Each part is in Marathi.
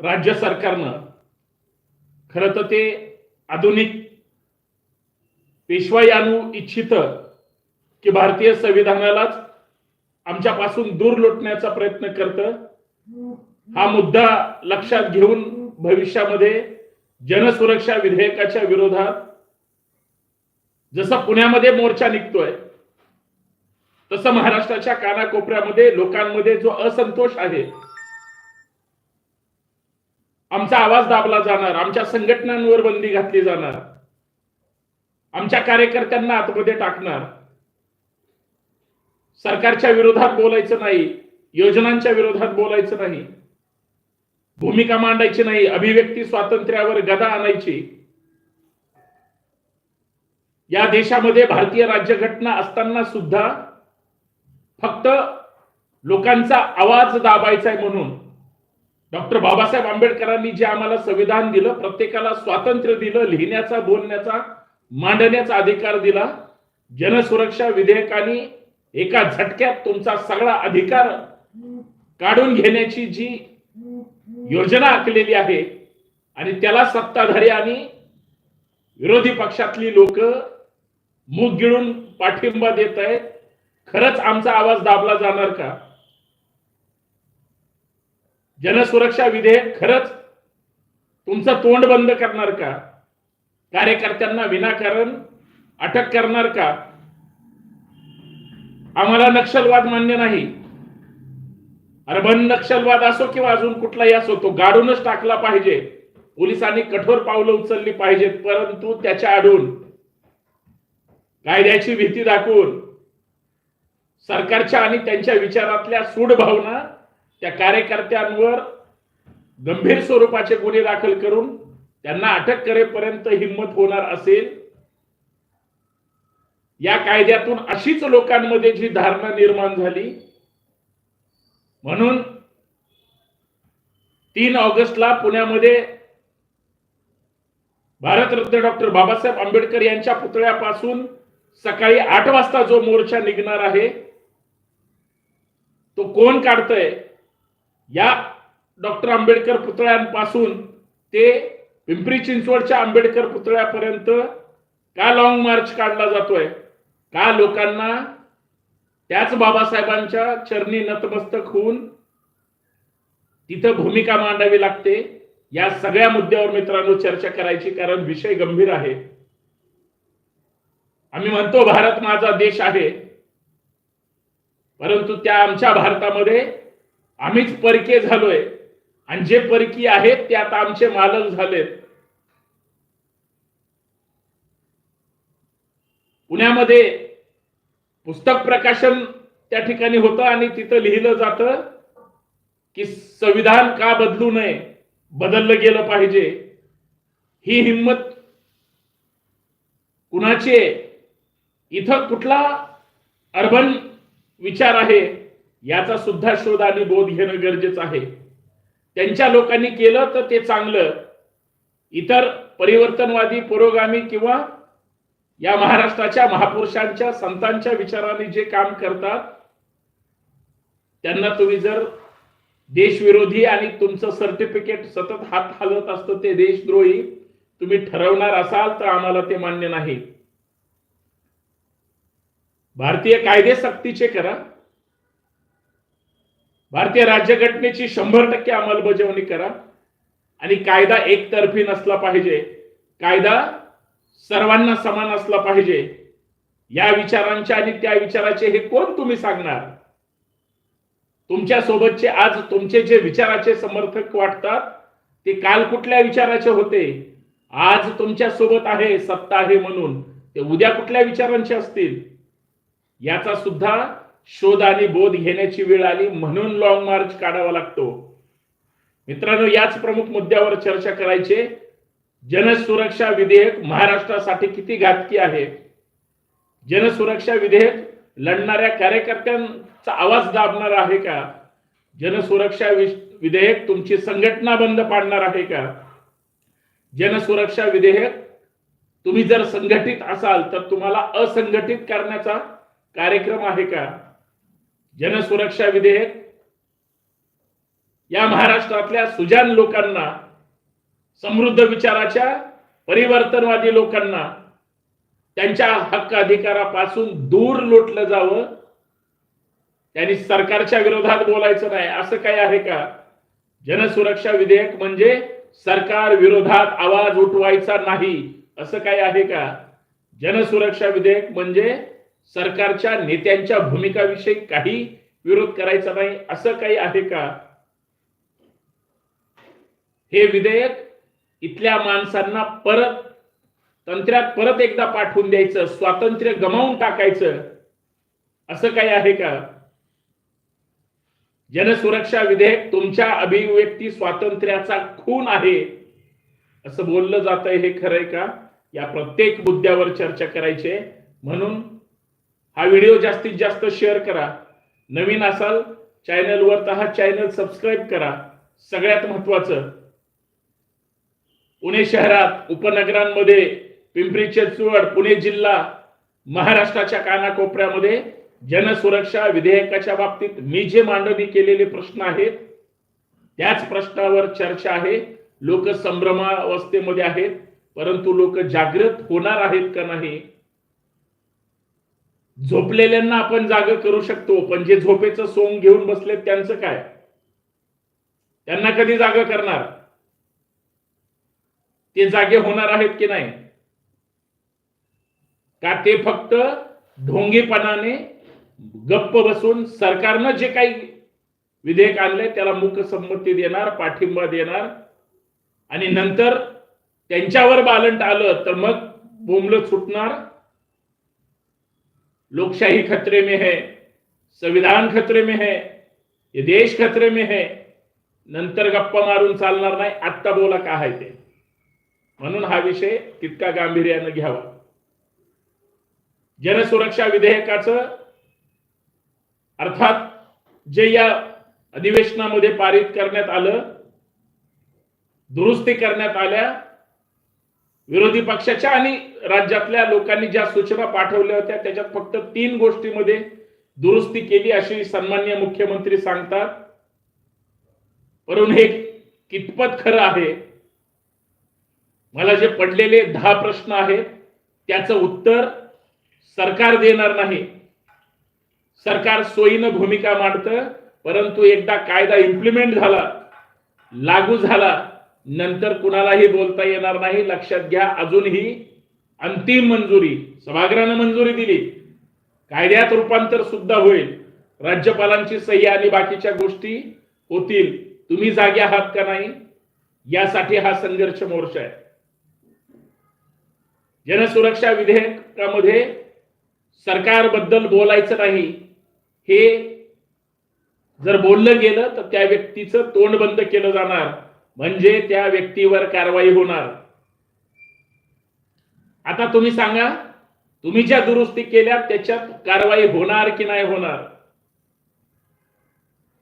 राज्य सरकारनं खरं तर ते आधुनिक पेशवाई आणू इच्छित की भारतीय संविधानालाच आमच्यापासून दूर लोटण्याचा प्रयत्न करतं हा मुद्दा लक्षात घेऊन भविष्यामध्ये जनसुरक्षा विधेयकाच्या विरोधात जसं पुण्यामध्ये मोर्चा निघतोय तसं महाराष्ट्राच्या कानाकोपऱ्यामध्ये लोकांमध्ये जो असंतोष आहे आमचा आवाज दाबला जाणार आमच्या संघटनांवर बंदी घातली जाणार आमच्या कार्यकर्त्यांना आतमध्ये टाकणार. सरकारच्या विरोधात बोलायचं नाही योजनांच्या विरोधात बोलायचं नाही भूमिका मांडायची नाही अभिव्यक्ती स्वातंत्र्यावर गदा आणायची. या देशामध्ये भारतीय राज्यघटना असताना सुद्धा फक्त लोकांचा आवाज दाबायचा आहे म्हणून डॉक्टर बाबासाहेब आंबेडकरांनी जे आम्हाला संविधान दिलं प्रत्येकाला स्वातंत्र्य दिलं लिहिण्याचा बोलण्याचा मांडण्याचा अधिकार दिला जनसुरक्षा विधेयकाने एका झटक्यात तुमचा सगळा अधिकार काढून घेण्याची जी योजना आखलेली आहे आणि त्याला सत्ताधारी आणि विरोधी पक्षातली लोक मुख गिळून पाठिंबा देत आहेत. खरंच आमचा आवाज दाबला जाणार का? जनसुरक्षा विधेयक खरंच तुमचं तोंड बंद करणार का? कार्यकर्त्यांना विनाकारण अटक करणार का? आम्हाला नक्षलवाद मान्य नाही. अर्बन नक्षलवाद असो किंवा अजून कुठलाही असो तो गाडूनच टाकला पाहिजे. पोलिसांनी कठोर पावलं उचलली पाहिजेत परंतु त्याच्या आडून कायद्याची भीती दाखवून सरकारच्या आणि त्यांच्या विचारातल्या सूड भावना त्या कार्यकर्त्यांवर गंभीर स्वरूपाचे गुन्हे दाखल करून त्यांना अटक करेपर्यंत हिंमत होणार असेल या कायद्यातून अशीच लोकांमध्ये जी धारणा निर्माण झाली म्हणून तीन ऑगस्टला पुण्यामध्ये भारतरत्न डॉक्टर बाबासाहेब आंबेडकर यांच्या पुतळ्यापासून सकाळी आठ वाजता जो मोर्चा निघणार आहे तो कोण काढतय? या डॉक्टर आंबेडकर पुतळ्यांपासून ते पिंपरी चिंचवडच्या आंबेडकर पुतळ्यापर्यंत का लॉंग मार्च काढला जातोय? का लोकांना त्याच बाबासाहेबांच्या चरणी नतमस्तक होऊन तिथं भूमिका मांडावी लागते? या सगळ्या मुद्द्यावर मित्रांनो चर्चा करायची कारण विषय गंभीर आहे. आम्ही म्हणतो भारत माझा देश आहे. परंतु त्या आमच्या भारतामध्ये आम्हीच परके झालोय. आणि जे परकी आहेत ते आता आमचे मालक झालेत. पुण्यामध्ये पुस्तक प्रकाशन त्या ठिकाणी होतं आणि तिथं लिहिलं जातं की संविधान का बदलू नये बदललं गेलं पाहिजे. ही हिंमत कुणाची इथं कुठला अर्बन विचार आहे? याचा सुद्धा शोध आणि बोध घेणं गरजेचं आहे. त्यांच्या लोकांनी केलं तर ते चांगलं. इतर परिवर्तनवादी पुरोगामी किंवा या महाराष्ट्राच्या महापुरुषांच्या संतांच्या विचाराने जे काम करतात त्यांना तुम्ही जर देशविरोधी आणि तुमचं सर्टिफिकेट सतत हात हलत असतं ते देशद्रोही तुम्ही ठरवणार असाल तर आम्हाला ते मान्य नाही. भारतीय कायदे सक्तीचे करा. भारतीय राज्यघटनेची शंभर टक्के अंमलबजावणी करा. आणि कायदा एकतर्फी नसला पाहिजे कायदा सर्वांना समान असला पाहिजे या विचारांचे आणि त्या विचाराचे हे कोण तुम्ही सांगणार? तुमच्या सोबतचे आज तुमचे जे विचाराचे समर्थक वाटतात ते काल कुठल्या विचाराचे होते? आज तुमच्यासोबत आहे सत्ता आहे म्हणून ते उद्या कुठल्या विचारांचे असतील? याचा सुद्धा शोध आणि बोध घेण्याची वेळ आली म्हणून लॉंग मार्च काढावा लागतो. मित्रांनो याच प्रमुख मुद्द्यावर चर्चा करायचे. जनसुरक्षा विधेयक महाराष्ट्रासाठी किती घातकी आहे? जनसुरक्षा विधेयक लढणाऱ्या कार्यकर्त्यांचा आवाज दाबणार आहे का? जनसुरक्षा विधेयक तुमची संघटना बंद पाडणार आहे का? जनसुरक्षा विधेयक तुम्ही जर संघटित असाल तर तुम्हाला असंघटित करण्याचा कार्यक्रम आहे का? जनसुरक्षा विधेयक या महाराष्ट्रातल्या सुजान लोकांना समृद्ध विचाराच्या परिवर्तनवादी लोकांना त्यांच्या हक्क अधिकारापासून दूर लोटलं जावं. त्यांनी सरकारच्या विरोधात बोलायचं नाही. असं काय आहे का? जनसुरक्षा विधेयक म्हणजे सरकार विरोधात आवाज उठवायचा नाही. असं काय आहे का? जनसुरक्षा विधेयक म्हणजे सरकारच्या नेत्यांच्या भूमिकाविषयी काही विरोध करायचा नाही असं काही आहे का? हे विधेयक इथल्या माणसांना परत तंत्र्यात परत एकदा पाठवून द्यायचं स्वातंत्र्य गमावून टाकायचं असं काही आहे का? जनसुरक्षा विधेयक तुमच्या अभिव्यक्ती स्वातंत्र्याचा खून आहे असं बोललं जात हे खरंय का? या प्रत्येक मुद्द्यावर चर्चा करायचे. म्हणून हा व्हिडिओ जास्तीत जास्त शेअर करा. नवीन असाल चॅनलवर तर हा चॅनल सबस्क्राईब करा. सगळ्यात महत्वाचं पुणे शहरात उपनगरांमध्ये पिंपरी चिंचवड पुणे जिल्हा महाराष्ट्राच्या कानाकोपऱ्यामध्ये जनसुरक्षा विधेयकाच्या बाबतीत मी जे मांडणी केलेले प्रश्न आहेत त्याच प्रश्नावर चर्चा आहे. लोक संभ्रमावस्थेमध्ये आहेत परंतु लोक जागृत होणार आहेत का नाही झोपलेल्यांना आपण जाग करू शकतो पण जे झोपेचं सोंग घेऊन बसलेत त्यांचं काय? त्यांना कधी जाग करणार? ते जागे होणार आहेत की नाही? का ते फक्त ढोंगेपणाने गप्प बसून सरकारनं जे काही विधेयक आणले त्याला मूकसंमती देणार पाठिंबा देणार आणि नंतर त्यांच्यावर बालंट आलं तर मग बोंबलं सुटणार लोकशाही खतरे में है संविधान खतरे में है ये देश खतरे में है नंतर गप्पा मारून चालणार नाही आत्ता बोला का आहे ते. म्हणून हा विषय तितका गांभीर्यानं घ्यावा. जनसुरक्षा विधेयकाचं अर्थात जे या अधिवेशनामध्ये पारित करण्यात आलं दुरुस्ती करण्यात आल्या विरोधी पक्षाच्या आणि राज्यातल्या लोकांनी ज्या सूचना पाठवल्या होत्या त्याच्यात फक्त तीन गोष्टीमध्ये दुरुस्ती केली अशी सन्मान्य मुख्यमंत्री सांगतात. परंतु हे कितपत खरं आहे? मला जे पडलेले दहा प्रश्न आहेत त्याचं उत्तर सरकार देणार नाही. सरकार सोयीनं भूमिका मांडतं परंतु एकदा कायदा इम्प्लिमेंट झाला लागू झाला नंतर कुणालाही बोलता येणार नाही. लक्षात घ्या अजूनही अंतिम मंजुरी सभागृहानं मंजुरी दिली. कायद्यात रूपांतर सुद्धा होईल. राज्यपालांची सही आणि बाकीच्या गोष्टी होतील. तुम्ही जागे आहात का नाही? यासाठी हा संघर्ष मोर्चा आहे. जनसुरक्षा विधेयकामध्ये सरकारबद्दल बोलायचं नाही. हे जर बोललं गेलं तर त्या व्यक्तीचं तोंड बंद केलं जाणार. म्हणजे त्या व्यक्तीवर कारवाई होणार. आता तुम्ही सांगा तुम्ही ज्या दुरुस्ती केल्या त्याच्यात कारवाई होणार की नाही होणार?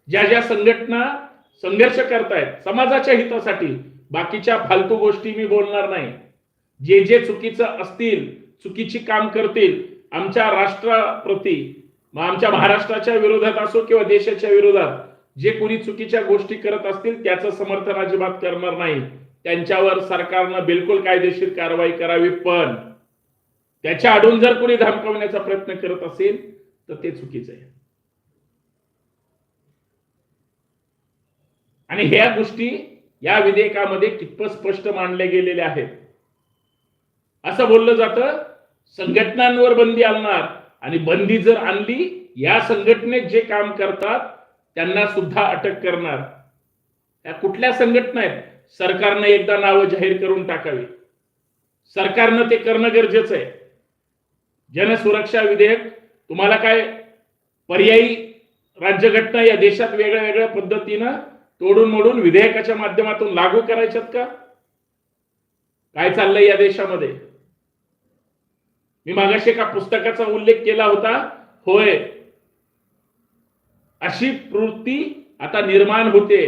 ज्या ज्या संघटना संघर्ष करतायत समाजाच्या हितासाठी बाकीच्या फालतू गोष्टी मी बोलणार नाही. जे जे चुकीचं असतील चुकीची काम करतील आमच्या राष्ट्राप्रती मग आमच्या महाराष्ट्राच्या विरोधात असो किंवा देशाच्या विरोधात जे कोणी चुकीच्या गोष्टी करत असतील त्याचं समर्थन अजिबात करणार नाही. त्यांच्यावर सरकारनं बिलकुल कायदेशीर कारवाई करावी पण त्याच्या आडून जर कोणी धमकवण्याचा प्रयत्न करत असेल तर ते चुकीचं आहे. आणि ह्या गोष्टी या विधेयकामध्ये कितपत स्पष्ट मांडल्या गेलेल्या आहेत. असं बोललं जातं संघटनांवर बंदी आणणार आणि बंदी जर आणली या संघटनेत जे काम करतात त्यांना सुद्धा अटक करणार. या कुठल्या संघटना आहेत सरकारनं एकदा नावं जाहीर करून टाकावी. सरकारनं ते करणं गरजेचं आहे. जनसुरक्षा विधेयक तुम्हाला काय पर्यायी राज्यघटना या देशात वेगळ्या वेगळ्या पद्धतीनं तोडून मोडून विधेयकाच्या माध्यमातून लागू करायच्यात का? काय चाललंय या देशामध्ये? मी मागाशी एका पुस्तकाचा उल्लेख केला होता. होय अशी प्रवृत्ती आता निर्माण होते.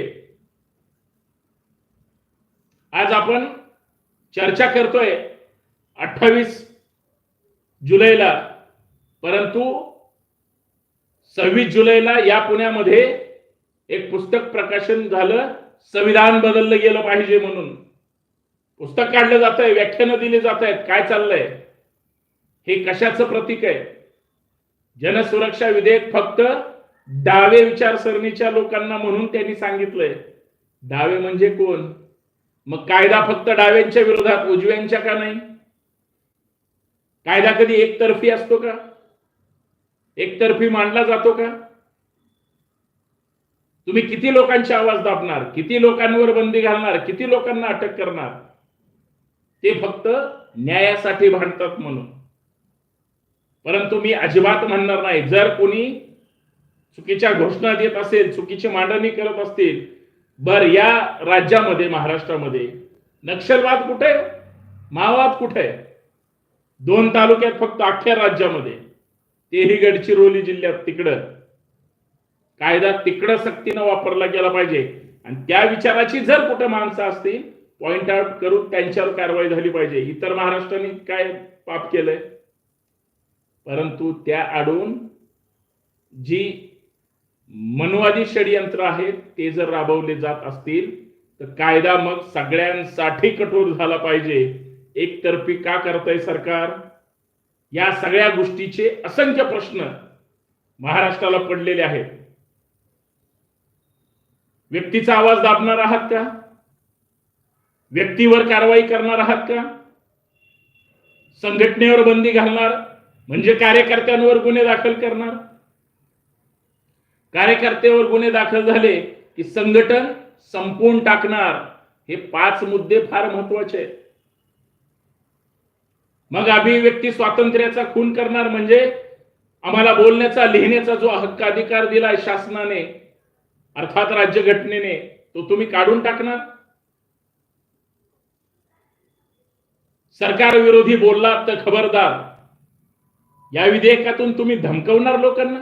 आज आपण चर्चा करतोय अठ्ठावीस जुलैला परंतु सव्वीस जुलैला या पुण्यामध्ये एक पुस्तक प्रकाशन झालं संविधान बदललं गेलं पाहिजे म्हणून. पुस्तक काढलं जात आहे व्याख्यानं दिली जात आहेत काय चाललंय? हे कशाचं प्रतीक आहे? जनसुरक्षा विधेयक फक्त डावे विचारसरणीच्या लोकांना म्हणून त्यांनी सांगितलंय. डावे म्हणजे कोण? मग कायदा फक्त डाव्यांच्या विरोधात उजव्यांच्या का नाही? कायदा कधी एकतर्फी असतो का? एकतर्फी मांडला जातो का? तुम्ही किती लोकांचे आवाज दाबणार? किती लोकांवर बंदी घालणार? किती लोकांना अटक करणार? ते फक्त न्यायासाठी भांडतात म्हणून. परंतु मी अजिबात म्हणणार नाही. जर कोणी चुकीच्या घोषणा देत असेल चुकीची मांडणी करत असतील बर या राज्यामध्ये महाराष्ट्रामध्ये नक्षलवाद कुठे? माओवाद कुठे? दोन तालुक्यात फक्त अख्ख्या राज्यामध्ये. तेही गडचिरोली जिल्ह्यात तिकडं. कायदा तिकडं सक्तीनं वापरला गेला पाहिजे. आणि त्या विचाराची जर कुठं माणसं असतील पॉइंट आउट करून त्यांच्यावर कारवाई झाली पाहिजे. इतर महाराष्ट्राने काय पाप केलंय? परंतु त्या आडून जी मनवादी षडयंत्र आहेत ते जर राबवले जात असतील तर कायदा मग सगळ्यांसाठी कठोर झाला पाहिजे. एकतर्फी का करतय सरकार? या सगळ्या गोष्टीचे असंख्य प्रश्न महाराष्ट्राला पडलेले आहेत. व्यक्तीचा आवाज दाबणार आहात का? व्यक्तीवर कारवाई करणार आहात का? संघटनेवर बंदी घालणार म्हणजे कार्यकर्त्यांवर गुन्हे दाखल करणार? कार्यकर्त्यावर गुन्हे दाखल झाले की संघटन संपवून टाकणार हे पाच मुद्दे फार महत्त्वाचे आहेत. मग अभिव्यक्ती स्वातंत्र्याचा खून करणार म्हणजे आम्हाला बोलण्याचा लिहिण्याचा जो हक्क अधिकार दिलाय शासनाने अर्थात राज्यघटनेने तो तुम्ही काढून टाकणार? सरकार विरोधी बोललात तर खबरदार. या विधेयकातून तुम्ही धमकवणार लोकांना?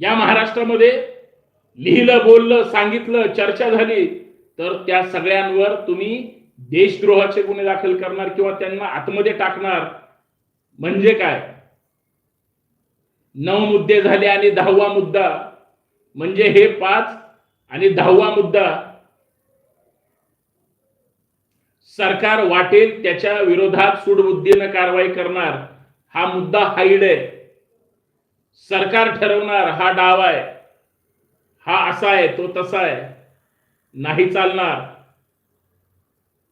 या महाराष्ट्रामध्ये लिहिलं बोललं सांगितलं चर्चा झाली तर त्या सगळ्यांवर तुम्ही देशद्रोहाचे गुन्हे दाखल करणार किंवा त्यांना आतमध्ये टाकणार. म्हणजे काय? नऊ मुद्दे झाले आणि दहावा मुद्दा. म्हणजे हे पाच आणि दहावा मुद्दा. सरकार वाटेल त्याच्या विरोधात सूडबुद्धीनं कारवाई करणार. हा मुद्दा हाईड आहे. सरकार ठरवणार हा डाव आहे. हा असा आहे तो तसा आहे. नाही चालणार.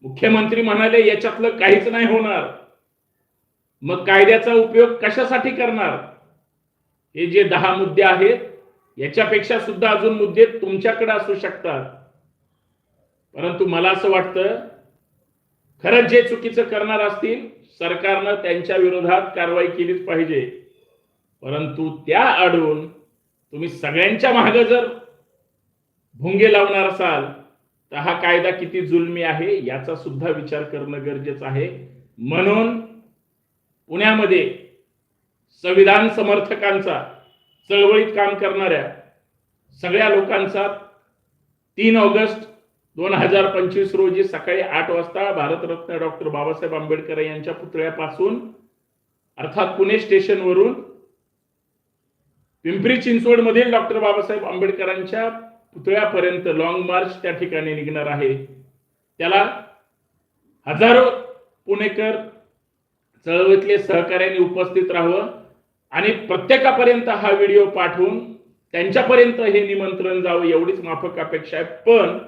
मुख्यमंत्री म्हणाले याच्यातलं काहीच नाही होणार. मग कायद्याचा उपयोग कशासाठी करणार? हे जे दहा मुद्दे आहेत याच्यापेक्षा सुद्धा अजून मुद्दे तुमच्याकडे असू शकतात. परंतु मला असं वाटतं खरंच जे चुकीचं करणार असतील सरकारनं त्यांच्या विरोधात कारवाई केलीच पाहिजे. परंतु त्या आडून तुम्ही सगळ्यांच्या मागे जर भुंगे लावणार असाल तर हा कायदा किती जुलमी आहे याचा सुद्धा विचार करणं गरजेचं आहे. म्हणून पुण्यामध्ये संविधान समर्थकांचा चळवळीत काम करणाऱ्या सगळ्या लोकांचा तीन ऑगस्ट दोन हजार पंचवीस रोजी सकाळी आठ वाजता भारतरत्न डॉक्टर बाबासाहेब आंबेडकर यांच्या पुतळ्यापासून अर्थात पुणे स्टेशनवरून पिंपरी चिंचवड मधील डॉक्टर बाबासाहेब आंबेडकरांच्या पुतळ्यापर्यंत लॉंग मार्च त्या ठिकाणी निघणार आहे. त्याला हजारो पुणेकर चळवळीतले सहकार्याने उपस्थित राहावं आणि प्रत्येकापर्यंत हा व्हिडिओ पाठवून त्यांच्यापर्यंत हे निमंत्रण जावं एवढीच माफक अपेक्षा आहे. पण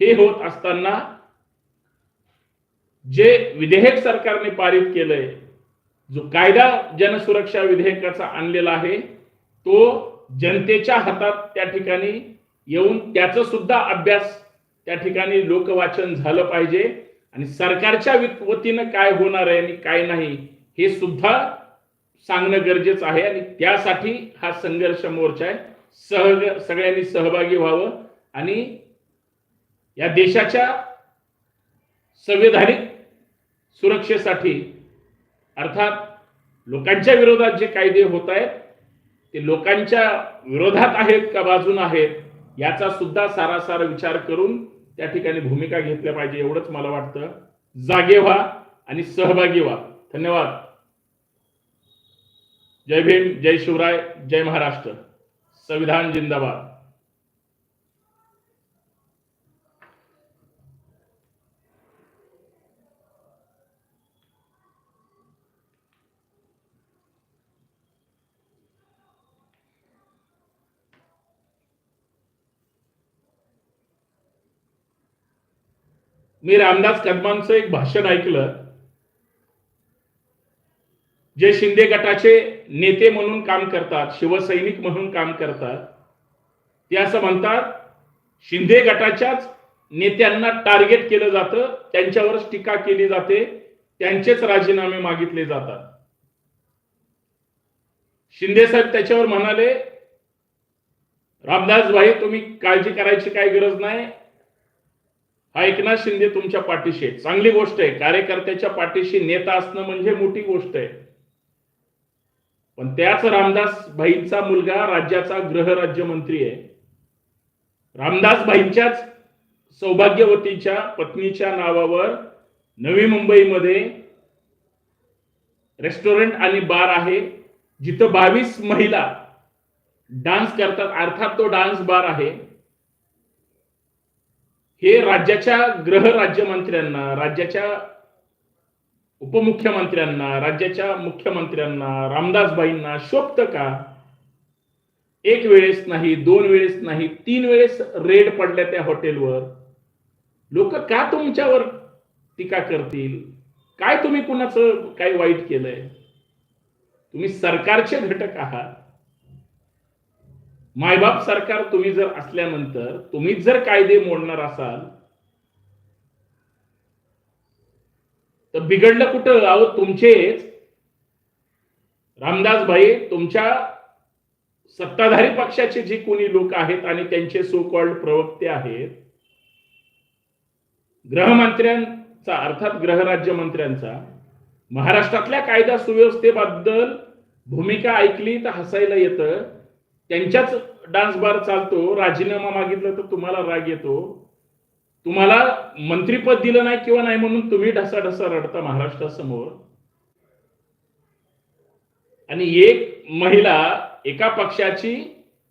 हे होत असताना जे विधेयक सरकारने पारित केलंय जो कायदा जनसुरक्षा विधेयकाचा आणलेला आहे तो जनतेच्या हातात त्या ठिकाणी येऊन त्याचा सुद्धा अभ्यास त्या ठिकाणी लोकवाचन झालं पाहिजे. आणि सरकारच्या वतीनं काय होणार आहे आणि काय नाही हे सुद्धा सांगणं गरजेचं आहे. आणि त्यासाठी हा संघर्ष मोर्चा आहे. सह सगळ्यांनी सहभागी व्हावं. आणि या देशाच्या संविधानिक सुरक्षेसाठी अर्थात लोकांच्या विरोधात जे कायदे होत आहेत ते लोकांच्या विरोधात आहेत का बाजून आहेत याचा सुद्धा सारासार विचार करून त्या ठिकाणी भूमिका घेतल्या पाहिजे एवढंच मला वाटतं. जागे व्हा आणि सहभागी व्हा. धन्यवाद. जय भीम जय शिवराय जय महाराष्ट्र. संविधान जिंदाबाद. मी रामदास कदमांचं एक भाषण ऐकलं. जे शिंदे गटाचे नेते म्हणून काम करतात शिवसैनिक म्हणून काम करतात ते असं म्हणतात शिंदे गटाच्याच नेत्यांना टार्गेट केलं जातं त्यांच्यावरच टीका केली जाते त्यांचेच राजीनामे मागितले जातात. शिंदे साहेब त्याच्यावर म्हणाले रामदास भाई तुम्ही काळजी करायची काही गरज नाही हा एकनाथ शिंदे तुमच्या पाठीशी आहे. चांगली गोष्ट आहे. कार्यकर्त्याच्या पाठीशी नेता असणं म्हणजे मोठी गोष्ट आहे. पण त्याच रामदास भाईंचा मुलगा राज्याचा गृहराज्यमंत्री आहे. रामदास भाईंच्याच सौभाग्यवतीच्या पत्नीच्या नावावर नवी मुंबईमध्ये रेस्टॉरंट आणि बार आहे. जिथं बावीस महिला डान्स करतात. अर्थात तो डान्स बार आहे. हे राज्याच्या गृह राज्यमंत्र्यांना राज्याच्या उपमुख्यमंत्र्यांना राज्याच्या मुख्यमंत्र्यांना रामदासबाईंना शोभत का? एक वेळेस नाही दोन वेळेस नाही तीन वेळेस रेड पडल्या त्या हॉटेलवर. लोक का तुमच्यावर टीका करतील? काय तुम्ही कुणाचं काय वाईट केलंय? तुम्ही सरकारचे घटक आहात. मायबाप सरकार तुम्ही जर असल्यानंतर तुम्हीच जर कायदे मोडणार असाल तर बिघडलं कुठं? अहो तुमचेच. रामदास भाई तुमच्या सत्ताधारी पक्षाचे जे कोणी लोक आहेत आणि त्यांचे सो कॉल्ड प्रवक्ते आहेत गृहमंत्र्यांचा अर्थात गृहराज्यमंत्र्यांचा महाराष्ट्रातल्या कायदा सुव्यवस्थेबद्दल भूमिका ऐकली तर हसायला येतं. त्यांच्याच डान्स बार चालतो. राजीनामा मागितला तर तुम्हाला राग येतो. तुम्हाला मंत्रीपद दिलं नाही किंवा नाही म्हणून तुम्ही ढसाढसा रडता महाराष्ट्रासमोर. आणि एक महिला एका पक्षाची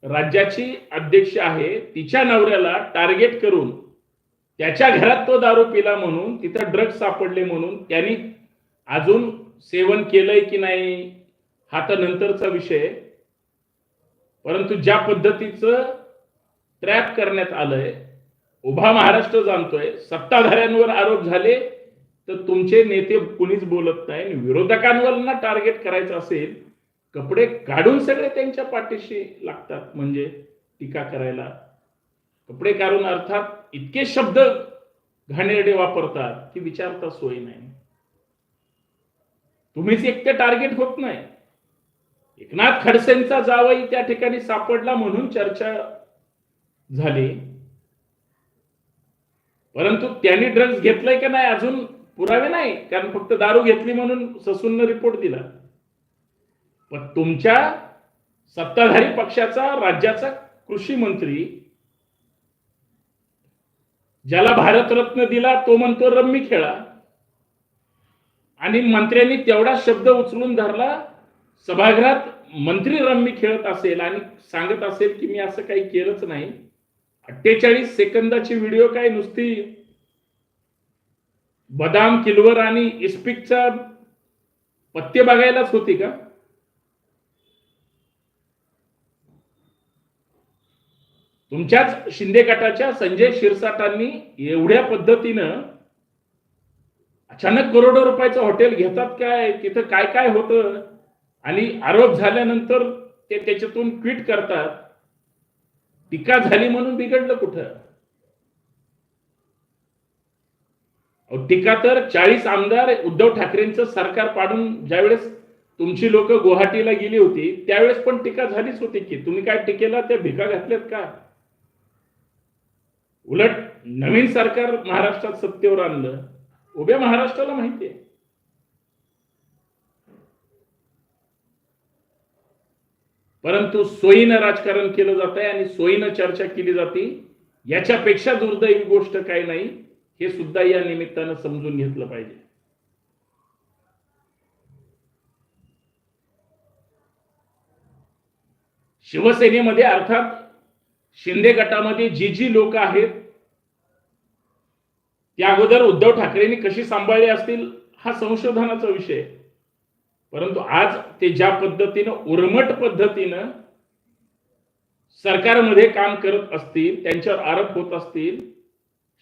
राज्याची अध्यक्ष आहे. तिच्या नवऱ्याला टार्गेट करून त्याच्या घरात तो दारू पिला म्हणून तिथं ड्रग्ज सापडले म्हणून त्यांनी अजून सेवन केलंय की नाही हा तर नंतरचा विषय. परंतु ज्या पद्धतीचं ट्रॅप करण्यात आलंय उभा महाराष्ट्र जाणतोय सत्ताधाऱ्यांवर आरोप झाले तर तुमचे नेते कुणीच बोलत नाही आणि विरोधकांवर ना टार्गेट करायचं असेल कपडे काढून सगळे त्यांच्या पाठीशी लागतात म्हणजे टीका करायला. कपडे काढून अर्थात इतके शब्द घाणेरडे वापरतात की विचारता सोय नाही. तुम्हीच एकटे टार्गेट होत नाही. एकनाथ खडसेंचा जावई त्या ठिकाणी सापडला म्हणून चर्चा झाली. परंतु त्यांनी ड्रग्ज घेतलंय का नाही अजून पुरावे नाही कारण फक्त दारू घेतली म्हणून ससून रिपोर्ट दिला. पण तुमच्या सत्ताधारी पक्षाचा राज्याचा कृषी मंत्री ज्याला भारतरत्न दिला तो म्हणतो रम्मी खेळा. आणि मंत्र्यांनी तेवढा शब्द उचलून धरला सभागृहात मंत्री रम्मी खेळत असेल आणि सांगत असेल की मी असं काही केलंच नाही अठ्ठेचाळीस सेकंदाची व्हिडिओ काय नुसती? बदाम किलवर आणि इस्पिकचा पत्ते बघायलाच होती का? तुमच्याच शिंदे गटाच्या संजय शिरसाटांनी एवढ्या पद्धतीनं अचानक करोडो रुपयाचं हॉटेल घेतात काय? तिथं काय काय होतं? आणि आरोप झाल्यानंतर ते त्याच्यातून ट्विट करतात टीका झाली म्हणून बिघडलं कुठं? टीका तर चाळीस आमदार उद्धव ठाकरेंचं सरकार पाडून ज्यावेळेस तुमची लोक गुवाहाटीला गेली होती त्यावेळेस पण टीका झालीच होती की तुम्ही काय टीकेला त्या भिका घातल्यात का? उलट नवीन सरकार महाराष्ट्रात सत्तेवर आणलं. उभ्या महाराष्ट्राला माहिती आहे. परंतु सोयीनं राजकारण केलं जात आहे आणि सोयीनं चर्चा केली जाते याच्यापेक्षा दुर्दैवी गोष्ट काही नाही हे सुद्धा या निमित्तानं समजून घेतलं पाहिजे शिवसेनेमध्ये अर्थात शिंदे गटामध्ये जी जी लोक आहेत त्या अगोदर उद्धव ठाकरेंनी कशी सांभाळली असतील हा संशोधनाचा विषय आहे. परंतु आज ते ज्या पद्धतीनं उर्मट पद्धतीनं सरकारमध्ये काम करत असतील त्यांच्यावर आरोप होत असतील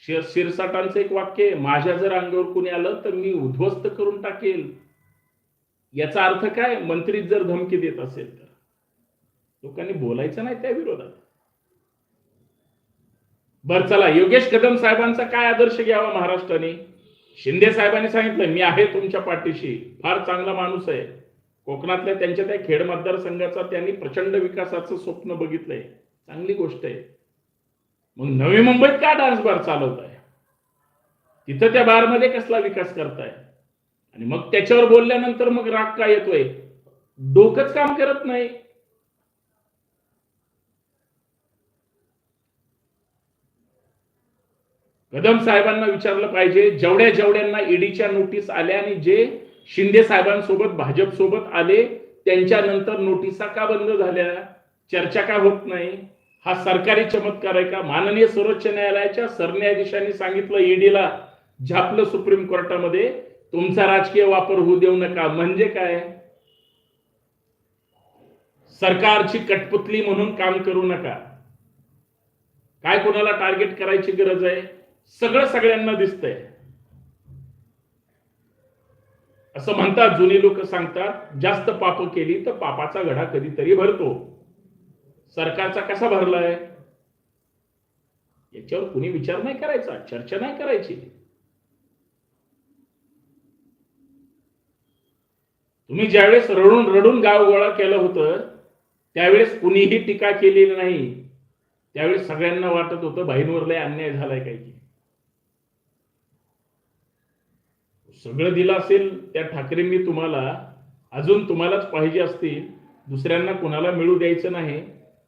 शिर शिरसाटांचं एक वाक्य आहे माझ्या जर अंगावर कुणी आलं तर मी उद्ध्वस्त करून टाकेल. याचा अर्थ काय? मंत्री जर धमकी देत असेल तर. लोकांनी बोलायचं नाही त्या विरोधात. बर चला योगेश कदम साहेबांचा काय आदर्श घ्यावा महाराष्ट्राने? शिंदे साहेबांनी सांगितलं मी आहे तुमच्या पाठीशी फार चांगला माणूस आहे. कोकणातल्या त्यांच्या त्या खेड मतदारसंघाचा त्यांनी प्रचंड विकासाचं स्वप्न बघितलंय. चांगली गोष्ट आहे. मग नवी मुंबईत का डान्स बार चालवत आहे तिथं त्या बारमध्ये कसला विकास करताय? आणि मग त्याच्यावर बोलल्यानंतर मग राग का येतोय? डोकंच काम करत नाही. कदम साहेबांना विचारलं पाहिजे जेवढ्या जेवढ्यांना ईडीच्या नोटीस आल्या आणि जे शिंदे साहेबांसोबत भाजप सोबत आले त्यांच्यानंतर नोटिसा का बंद झाल्या? चर्चा का होत नाही? हा सरकारी चमत्कार आहे का? माननीय सर्वोच्च न्यायालयाच्या सरन्यायाधीशांनी सांगितलं ईडीला झापलं सुप्रीम कोर्टामध्ये तुमचा राजकीय वापर होऊ देऊ नका. म्हणजे काय? सरकारची कटपुतली म्हणून काम करू नका. काय कोणाला टार्गेट करायची गरज आहे? सगळं सगळ्यांना दिसतंय. असं म्हणतात जुनी लोक सांगतात जास्त पाप केली तर पापाचा घडा कधीतरी भरतो. सरकारचा कसा भरलाय? याच्यावर कुणी विचार नाही करायचा चर्चा नाही करायची. तुम्ही ज्यावेळेस रडून रडून गाव गोळा केलं होतं त्यावेळेस कुणीही टीका केलेली नाही. त्यावेळेस सगळ्यांना वाटत होतं बहिणीवर लय अन्याय झालाय काही की सगळं दिलं असेल त्या ठाकरेंनी तुम्हाला अजून तुम्हालाच पाहिजे असतील दुसऱ्यांना कुणाला मिळू द्यायचं नाही.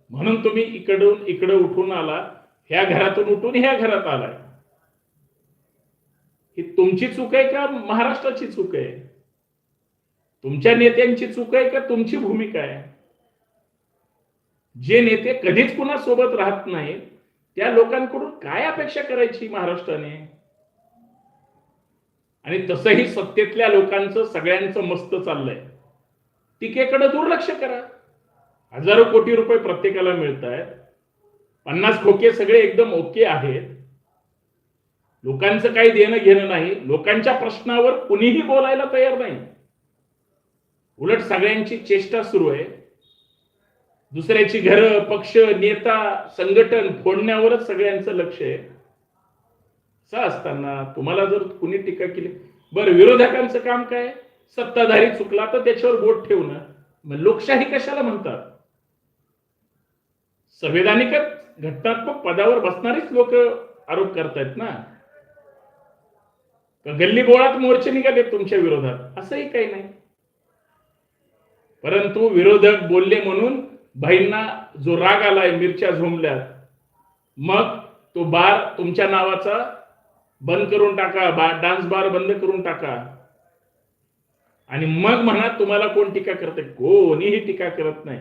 म्हणून तुम्ही इकडून इकडे उठून आला ह्या घरातून उठून ह्या घरात आलाय. ही तुमची चूक आहे का महाराष्ट्राची चूक आहे? तुमच्या नेत्यांची चूक आहे का तुमची भूमिका आहे? जे नेते कधीच कुणासोबत राहत नाहीत त्या लोकांकडून काय अपेक्षा करायची महाराष्ट्राने? आणि तसंही सत्तेतल्या लोकांचं सगळ्यांचं मस्त चाललंय. टीकेकडे दुर्लक्ष करा. हजारो कोटी रुपये प्रत्येकाला मिळत आहेत पन्नास खोके सगळे एकदम ओके आहेत. लोकांचं काही देणं घेणं नाही. लोकांच्या प्रश्नावर कुणीही बोलायला तयार नाही. उलट सगळ्यांची चेष्टा सुरू आहे. दुसऱ्याची घरं पक्ष नेता संघटन फोडण्यावरच सगळ्यांचं लक्ष आहे. असं असताना तुम्हाला जर कुणी टीका केली बरं विरोधकांचं काम काय? सत्ताधारी चुकला तर त्याच्यावर बोट ठेवणं. मग लोकशाही कशाला म्हणतात? संवैधानिकच घटनात्मक पदावर बसणारीच लोक आरोप करतायत ना. गल्ली बोळात मोर्चे निघाले तुमच्या विरोधात? असंही काही नाही. परंतु विरोधक बोलले म्हणून भाईंना जो राग आलाय मिरच्या झोंबल्यात मग तो बार तुमच्या नावाचा बंद करून टाका डान्स बार बंद करून टाका. आणि मग म्हणा तुम्हाला कोण टीका करते कोणीही टीका करत नाही.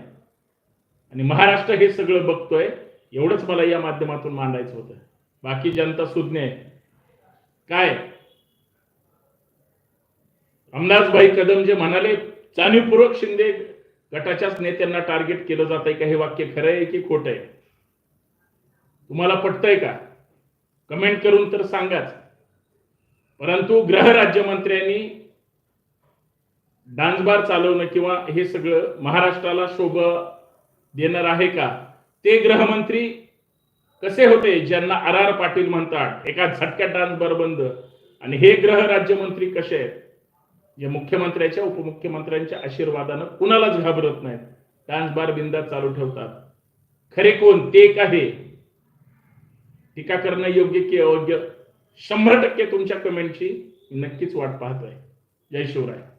आणि महाराष्ट्र हे सगळं बघतोय एवढंच मला या माध्यमातून मांडायचं होतं. बाकी जनता सुज्ञ आहे. काय? भाई कदम जे म्हणाले जाणीवपूर्वक शिंदे गटाच्याच नेत्यांना टार्गेट केलं जात आहे का हे वाक्य खरं आहे की खोट आहे? तुम्हाला पटतंय का? कमेंट करून तर सांगाच. परंतु गृह राज्यमंत्र्यांनी डान्स बार चालवणं किंवा हे सगळं महाराष्ट्राला शोभा देणार आहे का? ते गृहमंत्री कसे होते? ज्यांना आर आर पाटील म्हणतात एका झटक्यात डान्स बार बंद. आणि हे गृह राज्यमंत्री कसे आहेत? जे मुख्यमंत्र्याच्या उपमुख्यमंत्र्यांच्या आशीर्वादानं कुणालाच घाबरत नाहीत. डान्स बार चालू ठेवतात. खरे कोण? ते का हे टीका करणं योग्य की अयोग्य? शंभर टक्के तुमच्या कमेंटची नक्कीच वाट पाहतोय. जय शिवराय.